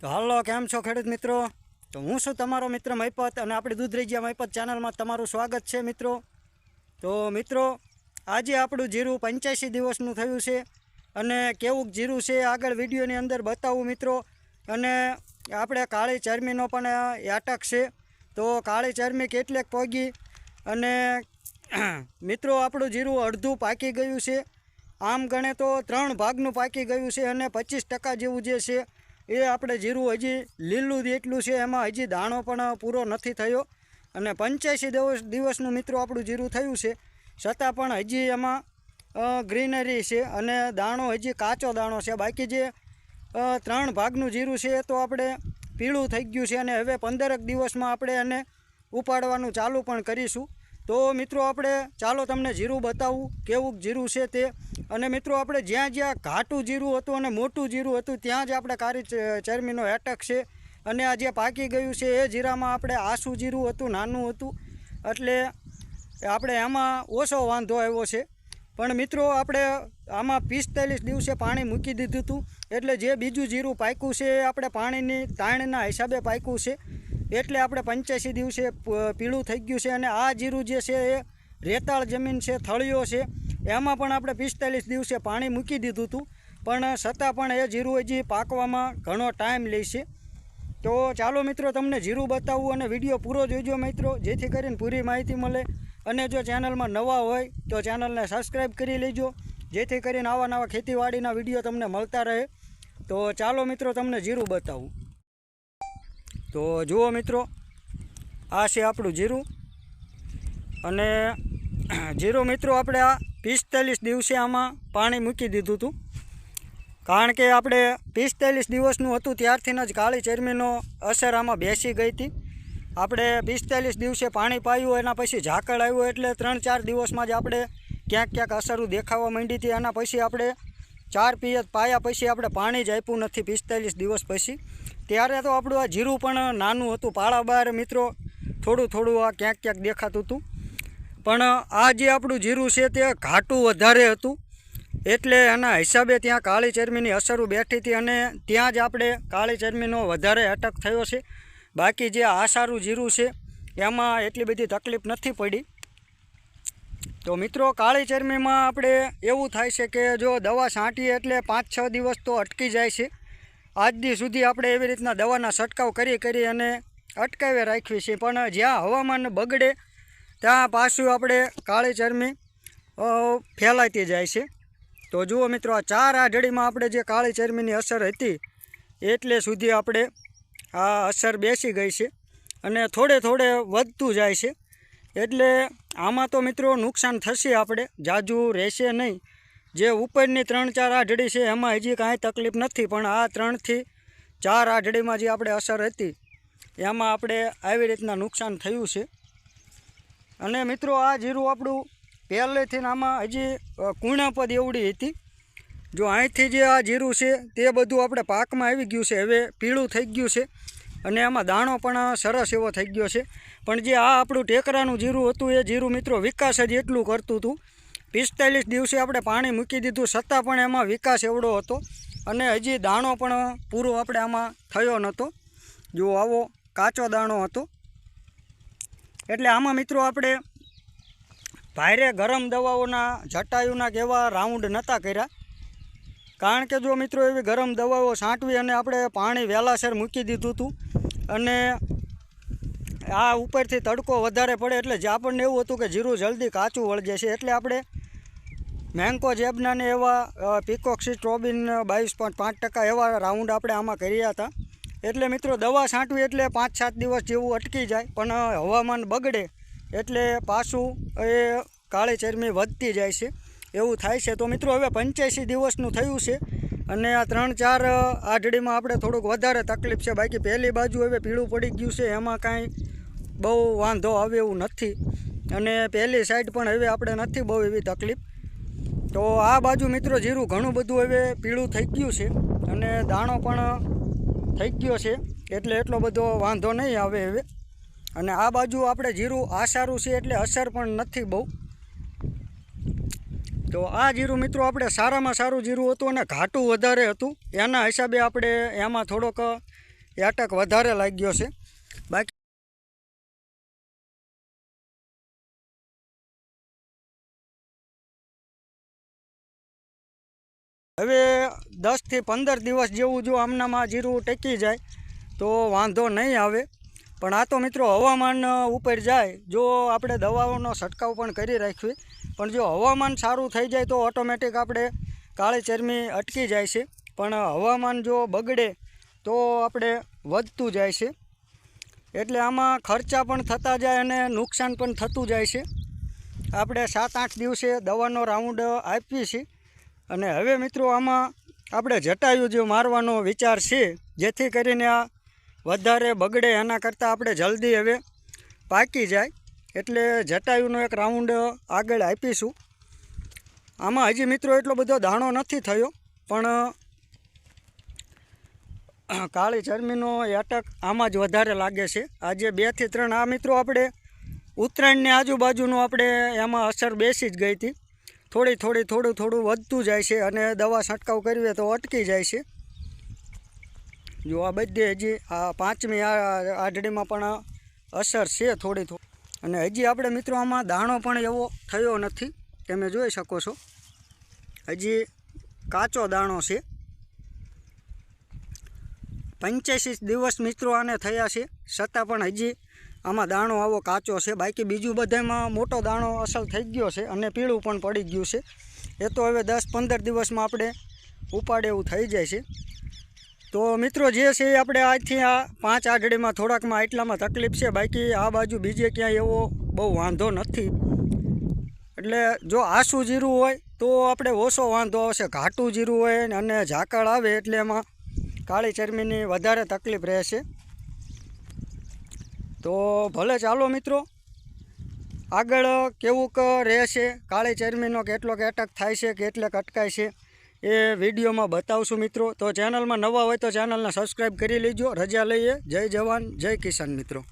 તો હાલો, કેમ છો ખેડૂત મિત્રો? તો હું છું તમારો મિત્ર મહિપત અને આપણી દૂધરેજિયા મહિપત ચેનલમાં તમારું સ્વાગત છે મિત્રો. તો મિત્રો, આજે આપણું જીરું પંચ્યાસી દિવસનું થયું છે અને કેવું જીરું છે આગળ વિડીયોની અંદર બતાવું મિત્રો. અને આપણે કાળી ચરમીનો પણ યાટક છે. તો કાળી ચરમી કેટલેક પોગી અને મિત્રો, આપણું જીરું અડધું પાકી ગયું છે. આમ ગણે તો ત્રણ ભાગનું પાકી ગયું છે અને પચીસ જેવું જે છે એ આપણે જીરું હજી લીલું એટલું છે, એમાં હજી દાણો પણ પૂરો નથી થયો. અને પંચ્યાસી દિવસ દિવસનું મિત્રો આપણું જીરું થયું છે. છતાં પણ હજી એમાં ગ્રીનરી છે અને દાણો હજી કાચો દાણો છે. બાકી જે ત્રણ ભાગનું જીરું છે તો આપણે પીળું થઈ ગયું છે અને હવે પંદરક દિવસમાં આપણે એને ઉપાડવાનું ચાલુ પણ કરીશું. તો મિત્રો આપણે ચાલો તમને જીરું બતાવું, કેવું જીરું છે તે. અને મિત્રો આપણે જ્યાં જ્યાં ઘાટું જીરું હતું અને મોટું જીરું હતું, ત્યાં જ આપણે કારી ચરમીનો એટક છે. અને આ જે પાકી ગયું છે, એ જીરામાં આપણે આસુ જીરું હતું, નાનું હતું. એટલે આપણે એમાં ઓછો વાંધો આવ્યો છે. પણ મિત્રો આપણે આમાં પિસ્તાલીસ દિવસે પાણી મૂકી દીધું હતું. એટલે જે બીજું જીરું પાક્યું છે, એ આપણે પાણીની તાણના હિસાબે પાક્યું છે. એટલે આપણે પંચ્યાસી દિવસે પીળું થઈ ગયું છે અને આ જીરું જે છે એ રેતાળ જમીન છે, થળીઓ છે, એમાં પણ આપણે પિસ્તાલીસ દિવસે પાણી મૂકી દીધું હતું. પણ છતાં પણ એ જીરું હજી પાકવામાં ઘણો ટાઈમ લેશે તો ચાલો મિત્રો, તમને જીરું બતાવવું અને વીડિયો પૂરો જોઈજો મિત્રો. જેથી કરીને પૂરી માહિતી મળે. અને જો ચેનલમાં નવા હોય, તો ચેનલને સબસ્ક્રાઈબ કરી લેજો. જેથી કરીને આવા નવા ખેતીવાડીના વીડિયો તમને મળતા રહે. તો ચાલો મિત્રો, તમને જીરું બતાવું. તો જુઓ મિત્રો, આ છે આપણું જીરું. અને જીરું મિત્રો, આપણે આ પિસ્તાલીસ દિવસે આમાં પાણી મૂકી દીધું હતું. કારણ કે આપણે પિસ્તાલીસ દિવસનું હતું, ત્યારથી જ કાળી ચરમીનો અસર આમાં બેસી ગઈ હતી. આપણે પિસ્તાલીસ દિવસે પાણી પાયું, એના પછી ઝાકળ આવ્યું એટલે ત્રણ ચાર દિવસમાં જ આપણે ક્યાંક ક્યાંક અસરું દેખાવા માંડી હતી. એના પછી આપણે ચાર પિયત પાયા પછી આપણે પાણી જ આપ્યું નથી પિસ્તાલીસ દિવસ પછી. ત્યારે તો આપણું આ જીરું પણ નાનું હતું પાળા બહાર મિત્રો. થોડું થોડું આ ક્યાંક ક્યાંક દેખાતું હતું. પણ આ જે આપણું જીરું છે તે ઘાટું વધારે હતું. એટલે એના હિસાબે ત્યાં કાળી ચરમીની અસરો બેઠી હતી અને ત્યાં જ આપણે કાળી ચરમીનો વધારે અટક થયો છે. બાકી જે આસારું જીરું છે, એમાં એટલી બધી તકલીફ નથી પડી. તો મિત્રો, કાળી ચરમીમાં આપણે એવું થાય છે કે જો દવા છાંટીએ એટલે પાંચ છ દિવસ તો અટકી જાય છે. આજ દી સુધી આપણે એવી રીતના દવાના છંટકાવ કરી કરી અને અટકાવી રાખવી છે. પણ જ્યાં હવામાન બગડે, ત્યાં પાછું આપણે કાળી ચરમી ફેલાતી જાય છે. તો જુઓ મિત્રો, આ ચાર આઢળીમાં આપણે જે કાળી ચરમીની અસર હતી, એટલે સુધી આપણે આ અસર બેસી ગઈ છે અને થોડે થોડે વધતું જાય છે. એટલે આમાં તો મિત્રો નુકસાન થશે આપણે, જાજુ રહેશે નહીં. જે ઉપરની ત્રણ ચાર આઢળી છે, એમાં હજી કાંઈ તકલીફ નથી, પણ આ ત્રણથી ચાર આઢળીમાં જે આપણે અસર હતી, એમાં આપણે આવી રીતના નુકસાન થયું છે. અને મિત્રો, આ જીરું આપણું પહેલેથી આમાં હજી કુણાપદ એવડી હતી. જો અહીંથી જે આ જીરું છે, તે બધું આપણે પાકમાં આવી ગયું છે, હવે પીળું થઈ ગયું છે. અને એમાં દાણો પણ સરસ એવો થઈ ગયો છે. પણ જે આ આપણું ટેકરાનું જીરું હતું, એ જીરું મિત્રો વિકાસ જ એટલું કરતું હતું પિસ્તાલીસ દિવસે આપણે પાણી મૂકી દીધું. છતાં પણ એમાં વિકાસ એવડો હતો અને હજી દાણો પણ પૂરો આપણે આમાં થયો નહોતો. જો આવો કાચો દાણો હતો. એટલે આમાં મિત્રો આપણે ભારે ગરમ દવાઓના, જટાયુના કેવા રાઉન્ડ નહોતા કર્યા. કારણ કે જો મિત્રો એવી ગરમ દવાઓ છાંટવી અને આપણે પાણી વહેલાસર મૂકી દીધું હતું અને આ ઉપરથી તડકો વધારે પડે એટલે જે આપણને એવું હતું કે જીરું જલ્દી કાચું વળગે છે. એટલે આપણે મેંકો જેબના ને એવા પીકોક્સી ટ્રોબિન બાવીસ પોઈન્ટ પાંચ ટકા એવા રાઉન્ડ આપણે આમાં કર્યા હતા. એટલે મિત્રો દવા છાંટવી એટલે પાંચ સાત દિવસ જેવું અટકી જાય પણ હવામાન બગડે એટલે પાછું એ કાળી ચરમી વધતી જાય છે. એવું થાય છે. તો મિત્રો હવે પંચ્યાસી દિવસનું થયું છે અને આ ત્રણ ચાર અ, આઢળીમાં આપણે થોડુંક વધારે તકલીફ છે. બાકી પહેલી બાજુ હવે પીળું પડી ગયું છે એમાં કાંઈ બહુ વાંધો આવે એવું નથી. અને પહેલી સાઈડ પણ હવે આપણે નથી બહુ એવી તકલીફ. તો આ બાજુ મિત્રો જીરું ઘણું બધું હવે પીળું થઈ ગયું છે અને દાણો પણ થઈ ગયો છે એટલે એટલો બધો વાંધો નહીં આવે હવે. અને આ બાજુ આપણે જીરું આસારું છે એટલે અસર પણ નથી બહુ. તો આ જીરું મિત્રો આપણે સારામાં સારું જીરું હતું અને ઘાટું વધારે હતું. એના હિસાબે આપણે એમાં થોડોક એટક વધારે લાગ્યો છે. બાકી હવે દસથી પંદર દિવસ જેવું જો આમનામાં જીરું ટેકી જાય, તો વાંધો નહીં આવે. પણ આ તો મિત્રો હવામાન ઉપર જાય. જો આપણે દવાઓનો છંટકાવ પણ કરી રાખવી. પણ જો હવામાન સારું થઈ જાય તો ઓટોમેટિક આપણે કાળી ચરમી અટકી જાય છે. પણ હવામાન જો બગડે, તો આપણે વધતું જાય છે. એટલે આમાં ખર્ચા પણ થતા જાય અને નુકસાન પણ થતું જાય છે. આપણે સાત આઠ દિવસે દવાનો રાઉન્ડ આપીએ છીએ. અને હવે મિત્રો આમાં આપણે જટાયુ જે મારવાનો વિચાર છે, જેથી કરીને આ વધારે બગડે એના કરતાં આપણે જલ્દી હવે પાકી જાય. એટલે જટાયુનો એક રાઉન્ડ આગળ આપીશું. આમાં હજી મિત્રો એટલો બધો દાણો નથી થયો, પણ કાળી ચરમીનો એટક આમાં જ વધારે લાગે છે. આજે બેથી ત્રણ, આ મિત્રો આપણે ઉત્તરાયણની આજુબાજુનું આપણે એમાં અસર બેસી જ ગઈ હતી. થોડી થોડી થોડું થોડું વધતું જાય છે અને દવા છંટકાવ કરીએ તો અટકી જાય છે. જો આ બધી હજી આ પાંચમી આ આઢડીમાં પણ અસર છે થોડી થોડી. અને હજી આપણે મિત્રો આમાં દાણો પણ એવો થયો નથી તમે જોઈ શકો છો. હજી કાચો દાણો છે. પંચ્યાસી દિવસ મિત્રો આને થયા છે. છતાં પણ હજી આમાં દાણો આવો કાચો છે. બાકી બીજું બધામાં મોટો દાણો અસલ થઈ ગયો છે અને પીળું પણ પડી ગયું છે. એ તો હવે દસ પંદર દિવસમાં આપણે ઉપાડે એવું થઈ જાય છે. તો મિત્રો જે છે એ આપણે આજથી આ પાંચ આઢડીમાં થોડાકમાં એટલામાં તકલીફ છે. બાકી આ બાજુ બીજે ક્યાંય એવો બહુ વાંધો નથી. એટલે જો આસું જીરું હોય તો આપણે ઓછો વાંધો આવશે. ઘાટું જીરું હોય અને ઝાકળ આવે એટલે એમાં કાળી ચરમીની વધારે તકલીફ રહેશે. તો ભલે ચાલો મિત્રો. આગળ કેવુંક રહેશે? કાળી ચરમીનો કેટલોક એટક થાય છે? કેટલેક અટકાય છે? એ વિડીયોમાં બતાવશું મિત્રો. તો ચેનલમાં નવા હોય તો ચેનલને સબસ્ક્રાઈબ કરી લેજો. રજા લઈએ. જય જવાન, જય કિસાન મિત્રો.